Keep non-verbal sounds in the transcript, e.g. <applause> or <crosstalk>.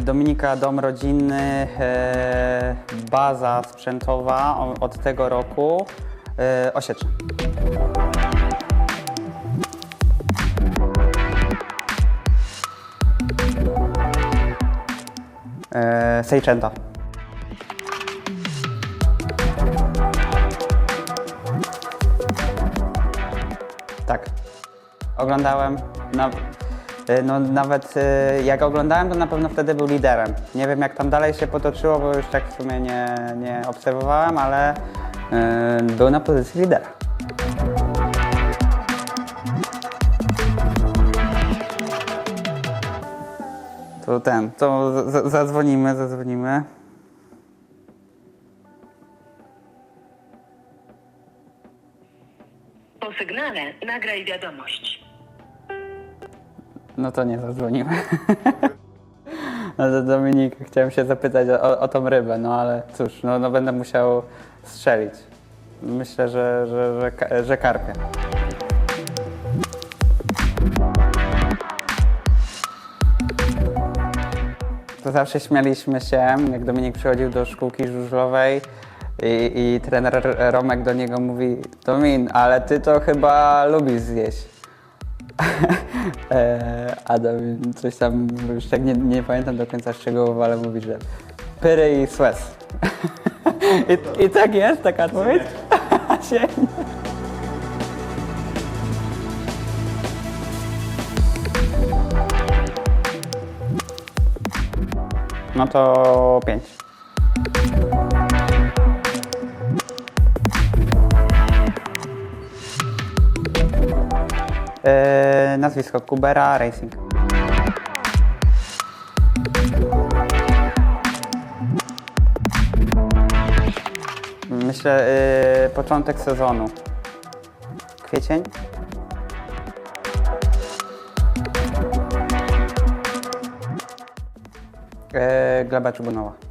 Dominika Dom Rodzinny, e, baza sprzętowa od tego roku, e, Osieczna. E, Seicento. Tak. Oglądałem. Na, no, nawet y, jak oglądałem, to na pewno wtedy był liderem. Nie wiem, jak tam dalej się potoczyło, bo już tak w sumie nie, nie obserwowałem, ale y, był na pozycji lidera. To ten, to zadzwonimy, zadzwonimy. Po sygnale nagraj wiadomość. No to nie zadzwonimy. <laughs> No to Dominik, chciałem się zapytać o, o tą rybę, no ale cóż, no, no będę musiał strzelić. Myślę, że, że, że, że. To zawsze śmialiśmy się, jak Dominik przychodził do szkółki żużlowej i, i trener Romek do niego mówi Domin, ale ty to chyba lubisz zjeść. <laughs> E, Adam coś tam, już tak nie, nie pamiętam do końca szczegółowo, ale mówi, że pyry i słez. <laughs> I, I tak jest taka odpowiedź? <laughs> No to pięć. Nazwisko Kubera Racing. Myślę e, początek sezonu. Kwiecień? E, Gleba Czubunowa.